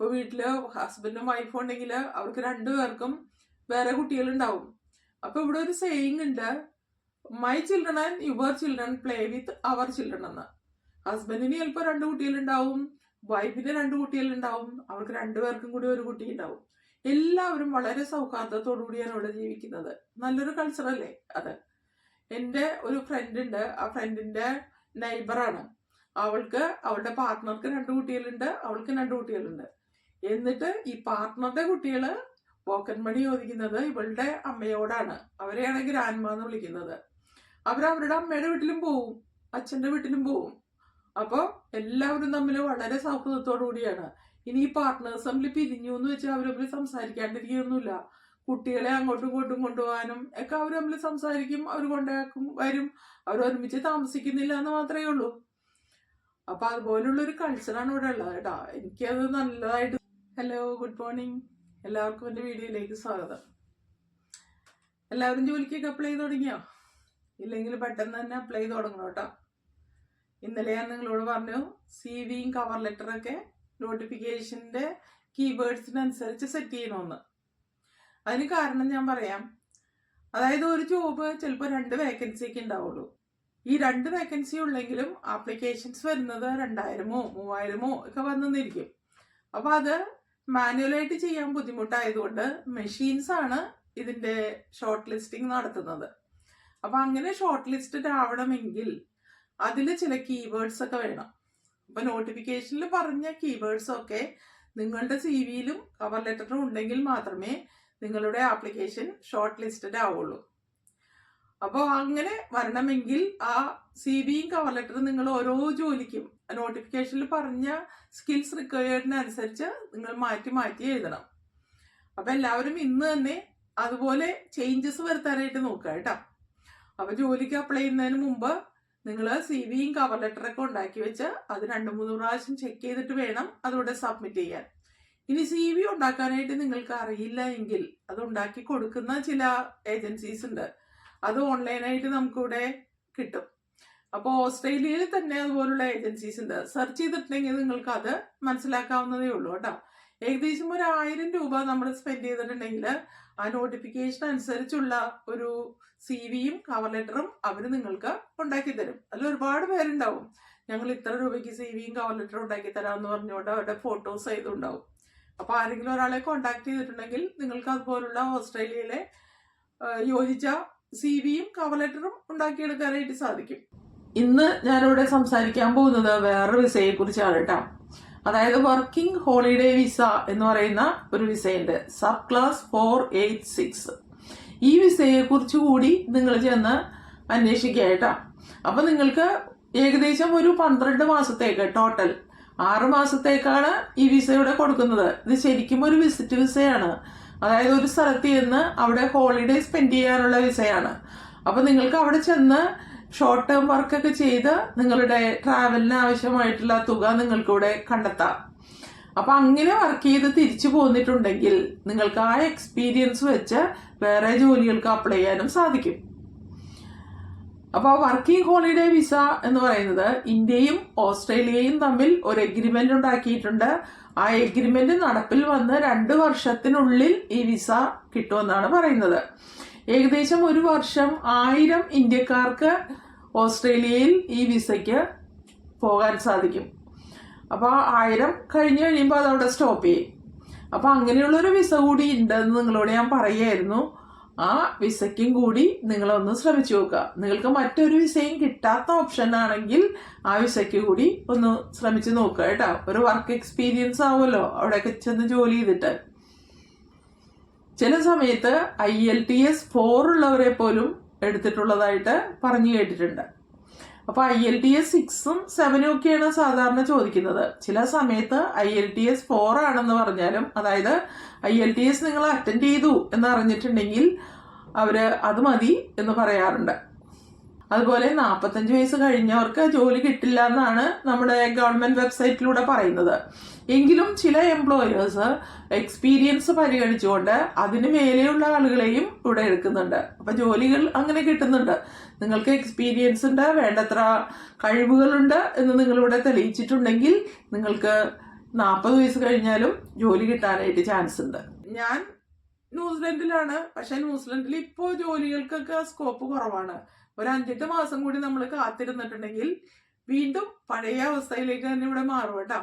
ഇപ്പൊ വീട്ടിൽ ഹസ്ബൻഡും വൈഫും ഉണ്ടെങ്കിൽ അവർക്ക് രണ്ടുപേർക്കും വേറെ കുട്ടികളുണ്ടാവും. അപ്പൊ ഇവിടെ ഒരു സെയിങ് ഉണ്ട് my children and your children play with our children എന്ന്. ഹസ്ബൻഡിന് ചിലപ്പോൾ രണ്ട് കുട്ടികളുണ്ടാവും വൈഫിന് രണ്ട് കുട്ടികളുണ്ടാവും അവർക്ക് രണ്ടുപേർക്കും കൂടി ഒരു കുട്ടി ഉണ്ടാവും. എല്ലാവരും വളരെ സൗഹാർദ്ദത്തോടു കൂടിയാണ് ഇവിടെ ജീവിക്കുന്നത്. നല്ലൊരു കൾച്ചറല്ലേ അത്? എന്റെ ഒരു ഫ്രണ്ട് ഉണ്ട് ആ ഫ്രണ്ടിന്റെ നൈബറാണ് അവൾക്ക് അവളുടെ പാർട്ട്ണർക്ക് രണ്ട് കുട്ടികളുണ്ട് അവൾക്ക് രണ്ട് കുട്ടികളുണ്ട്. എന്നിട്ട് ഈ പാർട്ട്ണറുടെ കുട്ടികൾ പോക്കൻമണി ചോദിക്കുന്നത് ഇവളുടെ അമ്മയോടാണ്. അവരെയാണ് ഗ്രാൻഡ്മ എന്ന് വിളിക്കുന്നത്. അവരവരുടെ അമ്മയുടെ വീട്ടിലും പോവും അച്ഛന്റെ വീട്ടിലും പോവും. അപ്പോൾ എല്ലാവരും തമ്മിൽ വളരെ സൗഹൃദത്തോടു കൂടിയാണ്. ഇനി ഈ പാർട്ട്നേഴ്സ് തമ്മിൽ പിരിഞ്ഞു എന്ന് വെച്ചാൽ അവർ തമ്മിൽ സംസാരിക്കാണ്ടിരിക്കുകയൊന്നുമില്ല. കുട്ടികളെ അങ്ങോട്ടും ഇങ്ങോട്ടും കൊണ്ടുപോകാനും ഒക്കെ അവർ തമ്മിൽ സംസാരിക്കും അവർ കൊണ്ടാക്കും വരും. അവർ ഒരുമിച്ച് താമസിക്കുന്നില്ല എന്ന് മാത്രമേ ഉള്ളൂ. അപ്പൊ അതുപോലുള്ള ഒരു കൾച്ചറാണ് ഇവിടെ ഉള്ളത് കേട്ടോ. എനിക്കത് നല്ലതായിട്ട് ഹലോ ഗുഡ് മോർണിംഗ് എല്ലാവർക്കും എന്റെ വീഡിയോയിലേക്ക് സ്വാഗതം. എല്ലാവരും ജോലിക്കൊക്കെ അപ്ലൈ ചെയ്ത് തുടങ്ങിയോ? ഇല്ലെങ്കിൽ പെട്ടെന്ന് തന്നെ അപ്ലൈ ചെയ്ത് തുടങ്ങണം കേട്ടോ. ഇന്നലെ ഞാൻ നിങ്ങളോട് പറഞ്ഞു സി വിയും കവർ ലെറ്ററൊക്കെ നോട്ടിഫിക്കേഷന്റെ കീവേഡ്സിനനുസരിച്ച് സെറ്റ് ചെയ്യണമെന്ന് അതിന് കാരണം ഞാൻ പറയാം. അതായത് ഒരു ജോബ് ചിലപ്പോൾ രണ്ട് വേക്കൻസി ഒക്കെ ഉണ്ടാവുള്ളൂ. ഈ രണ്ട് വേക്കൻസി ഉള്ളെങ്കിലും ആപ്ലിക്കേഷൻസ് വരുന്നത് രണ്ടായിരമോ മൂവായിരമോ ഒക്കെ വന്നെന്നിരിക്കും. അപ്പോൾ അത് മാനുവലായിട്ട് ചെയ്യാൻ ബുദ്ധിമുട്ടായതുകൊണ്ട് മെഷീൻസ് ആണ് ഇതിന്റെ ഷോർട്ട് ലിസ്റ്റിംഗ് നടത്തുന്നത്. അപ്പൊ അങ്ങനെ ഷോർട്ട് ലിസ്റ്റഡ് ആവണമെങ്കിൽ അതിൽ ചില കീവേഡ്സ് ഒക്കെ വേണം. അപ്പൊ നോട്ടിഫിക്കേഷനിൽ പറഞ്ഞ കീവേഡ്സ് ഒക്കെ നിങ്ങളുടെ സി വിയിലും കവർ ലെറ്ററും ഉണ്ടെങ്കിൽ മാത്രമേ നിങ്ങളുടെ ആപ്ലിക്കേഷൻ ഷോർട്ട് ലിസ്റ്റഡ് ആവുള്ളൂ. അപ്പോൾ അങ്ങനെ വരണമെങ്കിൽ ആ സി വിയും കവർ ലെറ്ററും നിങ്ങൾ ഓരോ ജോലിക്കും നോട്ടിഫിക്കേഷനിൽ പറഞ്ഞ സ്കിൽസ് റിക്വയർഡിനനുസരിച്ച് നിങ്ങൾ മാറ്റി മാറ്റി എഴുതണം. അപ്പൊ എല്ലാവരും ഇന്ന് തന്നെ അതുപോലെ ചേഞ്ചസ് വരുത്താനായിട്ട് നോക്കുക കേട്ടോ. അപ്പൊ ജോലിക്ക് അപ്ലൈ ചെയ്യുന്നതിന് മുമ്പ് നിങ്ങൾ സി വിയും കവർ ലെറ്ററൊക്കെ ഉണ്ടാക്കി വെച്ച് അത് രണ്ട് മൂന്ന് പ്രാവശ്യം ചെക്ക് ചെയ്തിട്ട് വേണം അതിവിടെ സബ്മിറ്റ് ചെയ്യാൻ. ഇനി സി വി ഉണ്ടാക്കാനായിട്ട് നിങ്ങൾക്ക് അറിയില്ല എങ്കിൽ അത് ഉണ്ടാക്കി കൊടുക്കുന്ന ചില ഏജൻസീസ് ഉണ്ട്. അത് ഓൺലൈനായിട്ട് നമുക്കിവിടെ കിട്ടും. അപ്പോൾ ഓസ്ട്രേലിയയിൽ തന്നെ അതുപോലുള്ള ഏജൻസീസ് ഉണ്ട്. സെർച്ച് ചെയ്തിട്ടുണ്ടെങ്കിൽ നിങ്ങൾക്ക് അത് മനസ്സിലാക്കാവുന്നതേ ഉള്ളൂ കേട്ടോ. ഏകദേശം ഒരു ആയിരം രൂപ നമ്മൾ സ്പെൻഡ് ചെയ്തിട്ടുണ്ടെങ്കിൽ ആ നോട്ടിഫിക്കേഷൻ അനുസരിച്ചുള്ള ഒരു സി വിയും കവർ ലെറ്ററും അവർ നിങ്ങൾക്ക് ഉണ്ടാക്കി തരും. അതിൽ ഒരുപാട് പേരുണ്ടാവും. ഞങ്ങൾ ഇത്ര രൂപയ്ക്ക് സി വിയും കവർ ലെറ്ററും ഉണ്ടാക്കി തരാമെന്ന് പറഞ്ഞുകൊണ്ട് അവരുടെ ഫോട്ടോസ് ചെയ്തുണ്ടാവും അപ്പോൾ ആരെങ്കിലും ഒരാളെ കോണ്ടാക്ട് ചെയ്തിട്ടുണ്ടെങ്കിൽ നിങ്ങൾക്ക് അതുപോലുള്ള ഓസ്ട്രേലിയയിലെ യോജിച്ച സി വിയും കവർ ലെറ്ററും ഉണ്ടാക്കിയെടുക്കാനായിട്ട് സാധിക്കും. ഇന്ന് ഞാനിവിടെ സംസാരിക്കാൻ പോകുന്നത് വേറൊരു വിസയെ കുറിച്ചാണ് കേട്ടോ. അതായത് വർക്കിംഗ് ഹോളിഡേ വിസ എന്ന് പറയുന്ന ഒരു വിസയുണ്ട്. Subclass four eight six ഈ വിസയെ കുറിച്ച് കൂടി നിങ്ങൾ ചെന്ന് അന്വേഷിക്കുക കേട്ടോ. അപ്പൊ നിങ്ങൾക്ക് ഏകദേശം ഒരു പന്ത്രണ്ട് മാസത്തേക്ക് ടോട്ടൽ ആറ് മാസത്തേക്കാണ് ഈ വിസ ഇവിടെ കൊടുക്കുന്നത്. ഇത് ശരിക്കും ഒരു വിസിറ്റ് വിസയാണ്. അതായത് ഒരു സ്ഥലത്ത് ചെന്ന് അവിടെ ഹോളിഡേ സ്പെൻഡ് ചെയ്യാനുള്ള വിസയാണ്. അപ്പൊ നിങ്ങൾക്ക് അവിടെ ചെന്ന് ഷോർട്ട് ടേം വർക്കൊക്കെ ചെയ്ത് നിങ്ങളുടെ ട്രാവലിന് ആവശ്യമായിട്ടുള്ള തുക നിങ്ങൾക്കിവിടെ കണ്ടെത്താം. അപ്പൊ അങ്ങനെ വർക്ക് ചെയ്ത് തിരിച്ചു പോന്നിട്ടുണ്ടെങ്കിൽ നിങ്ങൾക്ക് ആ എക്സ്പീരിയൻസ് വെച്ച് വേറെ ജോലികൾക്ക് അപ്ലൈ ചെയ്യാനും സാധിക്കും. അപ്പോൾ വർക്കിംഗ് ഹോളിഡേ വിസ എന്ന് പറയുന്നത് ഇന്ത്യയും ഓസ്ട്രേലിയയും തമ്മിൽ ഒരു എഗ്രിമെന്റ് ഉണ്ടാക്കിയിട്ടുണ്ട്. ആ എഗ്രിമെന്റ് നടപ്പിൽ വന്ന് രണ്ട് വർഷത്തിനുള്ളിൽ ഈ വിസ കിട്ടുമെന്നാണ് പറയുന്നത്. ഏകദേശം ഒരു വർഷം ആയിരം ഇന്ത്യക്കാർക്ക് ഓസ്ട്രേലിയയിൽ ഈ വിസയ്ക്ക് പോകാൻ സാധിക്കും. അപ്പോൾ ആയിരം കഴിഞ്ഞ് കഴിയുമ്പോൾ അതവിടെ സ്റ്റോപ്പ് ചെയ്യും. അപ്പോൾ അങ്ങനെയുള്ളൊരു വിസ കൂടി ഉണ്ടെന്ന് നിങ്ങളോട് ഞാൻ പറയായിരുന്നു. ആ വിസയ്ക്കും കൂടി നിങ്ങളൊന്ന് ശ്രമിച്ചു നോക്കുക. നിങ്ങൾക്ക് മറ്റൊരു വിസയും കിട്ടാത്ത ഓപ്ഷൻ ആണെങ്കിൽ ആ വിസയ്ക്ക് കൂടി ഒന്ന് ശ്രമിച്ചു നോക്കുക കേട്ടോ. ഒരു വർക്ക് എക്സ്പീരിയൻസ് ആവുമല്ലോ അവിടെയൊക്കെ ചെന്ന് ജോലി ചെയ്തിട്ട്. ചില സമയത്ത് I L T S four ഉള്ളവരെ പോലും എടുത്തിട്ടുള്ളതായിട്ട് പറഞ്ഞു കേട്ടിട്ടുണ്ട്. അപ്പോൾ ഐ എൽ ടി എസ് സിക്സും സെവനും ഒക്കെയാണ് സാധാരണ ചോദിക്കുന്നത്. ചില സമയത്ത് I L T S four ആണെന്ന് പറഞ്ഞാലും അതായത് ഐ എൽ ടി എസ് നിങ്ങൾ അറ്റൻഡ് ചെയ്തു എന്ന് അറിഞ്ഞിട്ടുണ്ടെങ്കിൽ അവർ അത് മതി എന്ന് പറയാറുണ്ട്. അതുപോലെ നാൽപ്പത്തഞ്ച് വയസ്സ് കഴിഞ്ഞവർക്ക് ജോലി കിട്ടില്ല എന്നാണ് നമ്മുടെ ഗവൺമെന്റ് വെബ്സൈറ്റിലൂടെ പറയുന്നത്. എങ്കിലും ചില എംപ്ലോയേഴ്സ് എക്സ്പീരിയൻസ് പരിഗണിച്ചുകൊണ്ട് അതിന് മേലെയുള്ള ആളുകളെയും ഇവിടെ എടുക്കുന്നുണ്ട്. അപ്പൊ ജോലികൾ അങ്ങനെ കിട്ടുന്നുണ്ട്. നിങ്ങൾക്ക് എക്സ്പീരിയൻസ് ഉണ്ട് വേണ്ടത്ര കഴിവുകളുണ്ട് എന്ന് നിങ്ങളിവിടെ തെളിയിച്ചിട്ടുണ്ടെങ്കിൽ നിങ്ങൾക്ക് നാൽപ്പത് വയസ്സ് കഴിഞ്ഞാലും ജോലി കിട്ടാനായിട്ട് ചാൻസ് ഉണ്ട്. ഞാൻ ന്യൂസിലൻഡിലാണ്. പക്ഷെ ന്യൂസിലൻഡിൽ ഇപ്പോൾ ജോലികൾക്കൊക്കെ സ്കോപ്പ് കുറവാണ്. ഒരു അഞ്ചെട്ട് മാസം കൂടി നമ്മൾ കാത്തിരുന്നിട്ടുണ്ടെങ്കിൽ വീണ്ടും പഴയ അവസ്ഥയിലേക്ക് തന്നെ ഇവിടെ മാറും കേട്ടോ.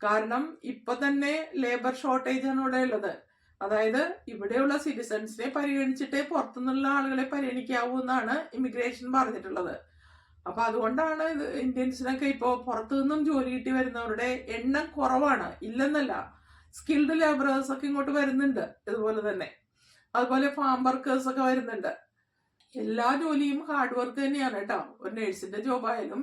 കാരണം ഇപ്പൊ തന്നെ ലേബർ ഷോർട്ടേജ് ആണ് ഇവിടെ ഉള്ളത്. അതായത് ഇവിടെയുള്ള സിറ്റിസൺസിനെ പരിഗണിച്ചിട്ടേ പുറത്തുനിന്നുള്ള ആളുകളെ പരിഗണിക്കാവൂ എന്നാണ് ഇമിഗ്രേഷൻ പറഞ്ഞിട്ടുള്ളത്. അപ്പൊ അതുകൊണ്ടാണ് ഇത് ഇന്ത്യൻസിനൊക്കെ ഇപ്പോൾ പുറത്തു നിന്നും ജോലി കിട്ടി വരുന്നവരുടെ എണ്ണം കുറവാണ്. ഇല്ലെന്നല്ല സ്കിൽഡ് ലേബറേഴ്സ് ഒക്കെ ഇങ്ങോട്ട് വരുന്നുണ്ട് ഇതുപോലെ തന്നെ. അതുപോലെ ഫാം വർക്കേഴ്സ് ഒക്കെ വരുന്നുണ്ട്. എല്ലാ ജോലിയും ഹാർഡ് വർക്ക് തന്നെയാണ് കേട്ടോ ഒരു നേഴ്സിന്റെ ജോബായാലും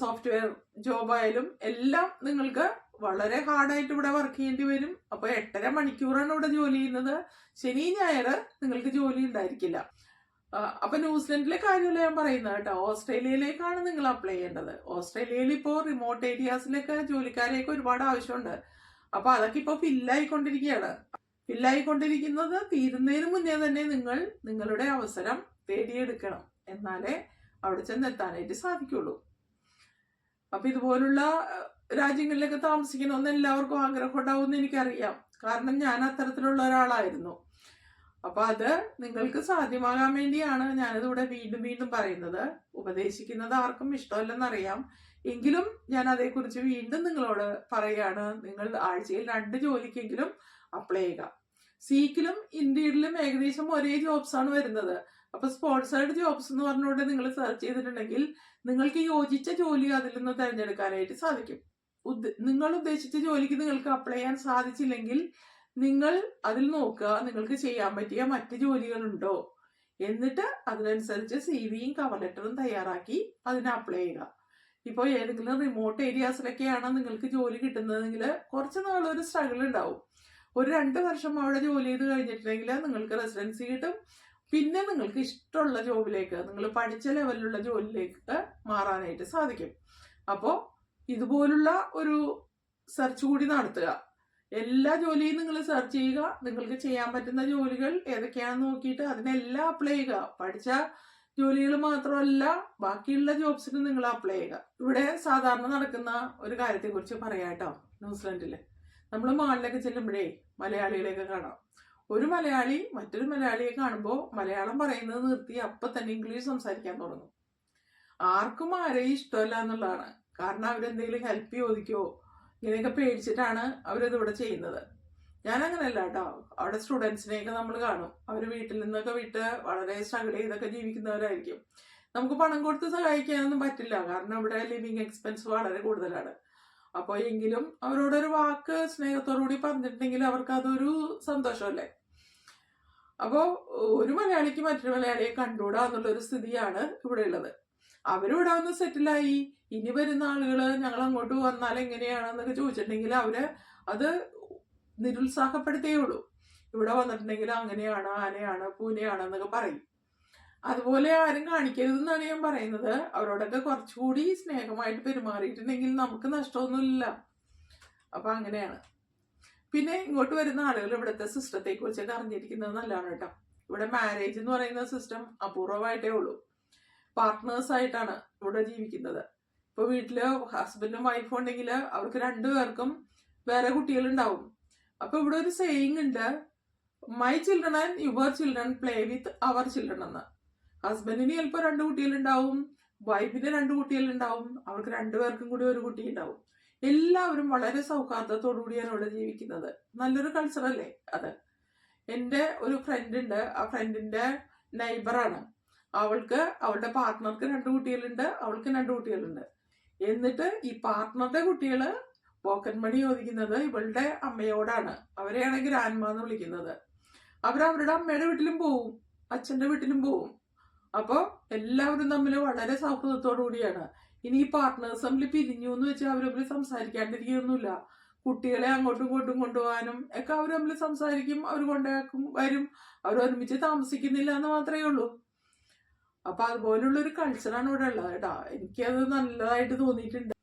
സോഫ്റ്റ്വെയർ ജോബായാലും എല്ലാം നിങ്ങൾക്ക് വളരെ ഹാർഡായിട്ട് ഇവിടെ വർക്ക് ചെയ്യേണ്ടി വരും. അപ്പൊ എട്ടര മണിക്കൂറാണ് ഇവിടെ ജോലി ചെയ്യുന്നത്. ശനി ഞായർ നിങ്ങൾക്ക് ജോലി ഉണ്ടായിരിക്കില്ല. അപ്പൊ ന്യൂസിലൻഡിലെ കാര്യമല്ല ഞാൻ പറയുന്നത് കേട്ടോ ഓസ്ട്രേലിയയിലേക്കാണ് നിങ്ങൾ അപ്ലൈ ചെയ്യേണ്ടത്. ഓസ്ട്രേലിയയിൽ ഇപ്പോൾ റിമോട്ട് ഏരിയാസിലൊക്കെ ജോലിക്കാരെയൊക്കെ ഒരുപാട് ആവശ്യമുണ്ട്. അപ്പൊ അതൊക്കെ ഇപ്പോൾ ഫില്ലായിക്കൊണ്ടിരിക്കുകയാണ് ഫില്ലായിക്കൊണ്ടിരിക്കുന്നത് തീരുന്നതിന് മുന്നേ തന്നെ നിങ്ങൾ നിങ്ങളുടെ അവസരം തേടിയെടുക്കണം. എന്നാലേ അവിടെ ചെന്നെത്താനായിട്ട് സാധിക്കുള്ളൂ. അപ്പൊ ഇതുപോലുള്ള രാജ്യങ്ങളിലൊക്കെ താമസിക്കണമെന്ന് എല്ലാവർക്കും ആഗ്രഹം ഉണ്ടാവും എനിക്കറിയാം. കാരണം ഞാൻ അത്തരത്തിലുള്ള ഒരാളായിരുന്നു. അപ്പൊ അത് നിങ്ങൾക്ക് സാധ്യമാകാൻ വേണ്ടിയാണ് ഞാനിതിവിടെ വീണ്ടും വീണ്ടും പറയുന്നത്. ഉപദേശിക്കുന്നത് ആർക്കും ഇഷ്ടമല്ലെന്നറിയാം. എങ്കിലും ഞാൻ അതേക്കുറിച്ച് വീണ്ടും നിങ്ങളോട് പറയാണ് നിങ്ങൾ ആഴ്ചയിൽ രണ്ട് ജോലിക്കെങ്കിലും അപ്ലൈ ചെയ്യുക. സീക്കിലും ഇന്ത്യയിലും ഏകദേശം ഒരേ ജോബ്സ് ആണ് വരുന്നത്. അപ്പൊ സ്പോൺസേർഡ് ജോബ്സ് എന്ന് പറഞ്ഞുകൊണ്ട് നിങ്ങൾ സെർച്ച് ചെയ്തിട്ടുണ്ടെങ്കിൽ നിങ്ങൾക്ക് യോജിച്ച ജോലി അതിൽ നിന്ന് തിരഞ്ഞെടുക്കാനായിട്ട് സാധിക്കും. നിങ്ങൾ ഉദ്ദേശിച്ച ജോലിക്ക് നിങ്ങൾക്ക് അപ്ലൈ ചെയ്യാൻ സാധിച്ചില്ലെങ്കിൽ നിങ്ങൾ അതിൽ നോക്കുക നിങ്ങൾക്ക് ചെയ്യാൻ പറ്റിയ മറ്റ് ജോലികളുണ്ടോ? എന്നിട്ട് അതിനനുസരിച്ച് സി വിയും കവർ ലെറ്ററും തയ്യാറാക്കി അതിന് അപ്ലൈ ചെയ്യുക. ഇപ്പോൾ ഏതെങ്കിലും റിമോട്ട് ഏരിയാസിലൊക്കെയാണ് നിങ്ങൾക്ക് ജോലി കിട്ടുന്നതെങ്കിൽ കുറച്ച് നാളൊരു സ്ട്രഗിൾ ഉണ്ടാവും. ഒരു രണ്ട് വർഷം അവിടെ ജോലി ചെയ്ത് കഴിഞ്ഞിട്ടുണ്ടെങ്കിൽ നിങ്ങൾക്ക് റെസിഡൻസി കിട്ടും. പിന്നെ നിങ്ങൾക്ക് ഇഷ്ടമുള്ള ജോബിലേക്ക് നിങ്ങൾ പഠിച്ച ലെവലിലുള്ള ജോലിയിലേക്ക് മാറാനായിട്ട് സാധിക്കും. അപ്പോൾ ഇതുപോലുള്ള ഒരു സെർച്ച് കൂടി നടത്തുക. എല്ലാ ജോലിയും നിങ്ങൾ സെർച്ച് ചെയ്യുക. നിങ്ങൾക്ക് ചെയ്യാൻ പറ്റുന്ന ജോലികൾ ഏതൊക്കെയാണെന്ന് നോക്കിയിട്ട് അതിനെല്ലാം അപ്ലൈ ചെയ്യുക. പഠിച്ച ജോലികൾ മാത്രമല്ല ബാക്കിയുള്ള ജോബ്സിനും നിങ്ങൾ അപ്ലൈ ചെയ്യുക. ഇവിടെ സാധാരണ നടക്കുന്ന ഒരു കാര്യത്തെക്കുറിച്ച് പറയാം കേട്ടോ ന്യൂസിലൻഡിൽ. നമ്മൾ മാളിലൊക്കെ ചെല്ലുമ്പോഴേ മലയാളികളെയൊക്കെ കാണാം. ഒരു മലയാളി മറ്റൊരു മലയാളിയെ കാണുമ്പോൾ മലയാളം പറയുന്നത് നിർത്തി അപ്പം തന്നെ ഇംഗ്ലീഷ് സംസാരിക്കാൻ തുടങ്ങും. ആർക്കും ആരെയും ഇഷ്ടമല്ല എന്നുള്ളതാണ്. കാരണം അവരെന്തെങ്കിലും ഹെൽപ്പ് ചോദിക്കുമോ ഇങ്ങനെയൊക്കെ പേടിച്ചിട്ടാണ് അവരത് ഇവിടെ ചെയ്യുന്നത്. ഞാൻ കേട്ടോ അവിടെ സ്റ്റുഡൻസിനെയൊക്കെ നമ്മൾ കാണും. അവർ വീട്ടിൽ നിന്നൊക്കെ വിട്ട് വളരെ സ്ട്രഗിൾ ചെയ്തൊക്കെ ജീവിക്കുന്നവരായിരിക്കും. നമുക്ക് പണം കൊടുത്ത് സഹായിക്കാനൊന്നും പറ്റില്ല. കാരണം ഇവിടെ ലിവിങ് എക്സ്പെൻസ് വളരെ കൂടുതലാണ്. അപ്പോൾ എങ്കിലും അവരോടൊരു വാക്ക് സ്നേഹത്തോടു കൂടി പറഞ്ഞിട്ടുണ്ടെങ്കിൽ അവർക്ക് അതൊരു സന്തോഷമല്ലേ? അപ്പോൾ ഒരു മലയാളിക്ക് മറ്റൊരു മലയാളിയെ കണ്ടുകൂടാ എന്നുള്ളൊരു സ്ഥിതിയാണ് ഇവിടെ ഉള്ളത്. അവരിവിടെ വന്ന് സെറ്റിലായി ഇനി വരുന്ന ആളുകൾ ഞങ്ങൾ അങ്ങോട്ട് വന്നാൽ എങ്ങനെയാണെന്നൊക്കെ ചോദിച്ചിട്ടുണ്ടെങ്കിൽ അവർ അത് നിരുത്സാഹപ്പെടുത്തേ ഉള്ളൂ. ഇവിടെ വന്നിട്ടുണ്ടെങ്കിൽ അങ്ങനെയാണ് ആനയാണ് പൂനെയാണ് എന്നൊക്കെ പറയും. അതുപോലെ ആരും കാണിക്കരുതെന്നാണ് ഞാൻ പറയുന്നത്. അവരോടൊക്കെ കുറച്ചുകൂടി സ്നേഹമായിട്ട് പെരുമാറിയിട്ടുണ്ടെങ്കിൽ നമുക്ക് നഷ്ടമൊന്നുമില്ല. അപ്പൊ അങ്ങനെയാണ്. പിന്നെ ഇങ്ങോട്ട് വരുന്ന ആളുകൾ ഇവിടുത്തെ സിസ്റ്റത്തെ കുറിച്ചൊക്കെ അറിഞ്ഞിരിക്കുന്നത് നല്ലതാണ് കേട്ടോ. ഇവിടെ മാരേജ് എന്ന് പറയുന്ന സിസ്റ്റം അപൂർവമായിട്ടേ ഉള്ളൂ. പാർട്ട്നേഴ്സ് ആയിട്ടാണ് ഇവിടെ ജീവിക്കുന്നത്. ഇപ്പൊ വീട്ടിൽ ഹസ്ബൻഡും വൈഫും ഉണ്ടെങ്കിൽ അവർക്ക് രണ്ടുപേർക്കും വേറെ കുട്ടികളുണ്ടാവും. അപ്പൊ ഇവിടെ ഒരു സെയിങ് ഉണ്ട് my children and your children play with our children എന്ന്. ഹസ്ബൻഡിന് ചിലപ്പോൾ രണ്ട് കുട്ടികളുണ്ടാവും വൈഫിന് രണ്ട് കുട്ടികളുണ്ടാവും അവർക്ക് രണ്ടുപേർക്കും കൂടി ഒരു കുട്ടി ഉണ്ടാവും. എല്ലാവരും വളരെ സൗഹാർദ്ദത്തോടു കൂടിയാണ് ഇവിടെ ജീവിക്കുന്നത്. നല്ലൊരു കൾച്ചറല്ലേ അത്? എന്റെ ഒരു ഫ്രണ്ട് ഉണ്ട് ആ ഫ്രണ്ടിന്റെ നൈബറാണ് അവൾക്ക് അവളുടെ പാർട്ട്ണർക്ക് രണ്ട് കുട്ടികളുണ്ട് അവൾക്ക് രണ്ട് കുട്ടികളുണ്ട്. എന്നിട്ട് ഈ പാർട്ട്ണറുടെ കുട്ടികൾ പോക്കൻ മണി ചോദിക്കുന്നത് ഇവളുടെ അമ്മയോടാണ്. അവരെയാണ് ഗ്രാൻഡ്മ എന്ന് വിളിക്കുന്നത്. അവരവരുടെ അമ്മയുടെ വീട്ടിലും പോവും അച്ഛന്റെ വീട്ടിലും പോവും. അപ്പോൾ എല്ലാവരും തമ്മിൽ വളരെ സൗഹൃദത്തോടു കൂടിയാണ്. ഇനി ഈ പാർട്ട്നേഴ്സ് തമ്മിൽ പിരിഞ്ഞു എന്ന് വെച്ചാൽ അവർ തമ്മിൽ കുട്ടികളെ അങ്ങോട്ടും ഇങ്ങോട്ടും കൊണ്ടുപോകാനും ഒക്കെ അവർ തമ്മിൽ സംസാരിക്കും അവർ കൊണ്ടാക്കും വരും. അവർ ഒരുമിച്ച് താമസിക്കുന്നില്ല എന്ന് മാത്രമേ ഉള്ളൂ. അപ്പൊ അതുപോലുള്ള ഒരു കൾച്ചറാണ് ഇവിടെ ഉള്ളത് കേട്ടോ. എനിക്കത് നല്ലതായിട്ട് തോന്നിയിട്ടുണ്ട്.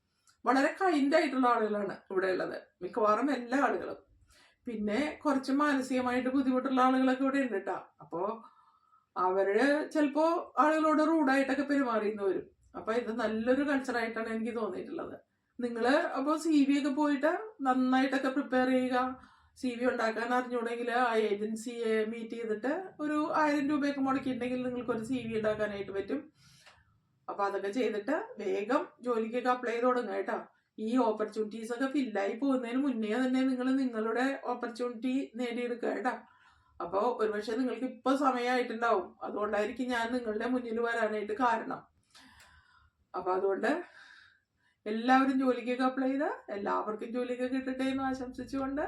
വളരെ കൈൻഡ് ആയിട്ടുള്ള ആളുകളാണ് ഇവിടെ ഉള്ളത്. മിക്കവാറും എല്ലാ ആളുകളും. പിന്നെ കുറച്ച് മാനസികമായിട്ട് ബുദ്ധിമുട്ടുള്ള ആളുകളൊക്കെ ഇവിടെ ഉണ്ട് കേട്ടോ. അപ്പോ അവർ ചിലപ്പോ ആളുകളോട് റൂഡായിട്ടൊക്കെ പെരുമാറിയെന്ന് വരും. അപ്പൊ ഇത് നല്ലൊരു കൾച്ചറായിട്ടാണ് എനിക്ക് തോന്നിയിട്ടുള്ളത്. നിങ്ങൾ അപ്പോൾ സി വി ഒക്കെ പോയിട്ട് നന്നായിട്ടൊക്കെ പ്രിപ്പയർ ചെയ്യുക. സി വി ഉണ്ടാക്കാൻ അറിഞ്ഞുകൂടെങ്കിൽ ആ ഏജൻസിയെ മീറ്റ് ചെയ്തിട്ട് ഒരു ആയിരം രൂപയൊക്കെ മുടക്കിയിട്ടുണ്ടെങ്കിൽ നിങ്ങൾക്ക് ഒരു സി വി ഉണ്ടാക്കാനായിട്ട് പറ്റും. അപ്പൊ അതൊക്കെ ചെയ്തിട്ട് വേഗം ജോലിക്കൊക്കെ അപ്ലൈ ചെയ്ത് തുടങ്ങുക കേട്ടോ. ഈ ഓപ്പർച്യൂണിറ്റീസ് ഒക്കെ ഫില്ലായി പോകുന്നതിന് മുന്നേ തന്നെ നിങ്ങൾ നിങ്ങളുടെ ഓപ്പർച്യൂണിറ്റി നേടിയെടുക്കുക കേട്ടോ. അപ്പോൾ ഒരുപക്ഷെ നിങ്ങൾക്ക് ഇപ്പൊ സമയമായിട്ടുണ്ടാവും അതുകൊണ്ടായിരിക്കും ഞാൻ നിങ്ങളുടെ മുന്നിൽ വരാനായിട്ട് കാരണം. അപ്പൊ അതുകൊണ്ട് എല്ലാവരും ജോലിക്കൊക്കെ അപ്ലൈ ചെയ്ത് എല്ലാവർക്കും ജോലിയൊക്കെ കിട്ടട്ടെ എന്ന് ആശംസിച്ചുകൊണ്ട്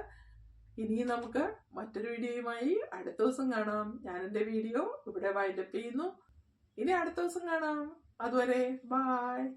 ഇനി നമുക്ക് മറ്റൊരു വീഡിയോയുമായി അടുത്ത ദിവസം കാണാം. ഞാൻ എന്റെ വീഡിയോ ഇവിടെ വൈൻഡപ്പ് ചെയ്യുന്നു. ഇനി അടുത്ത ദിവസം കാണാം. അതുവരെ ബായ്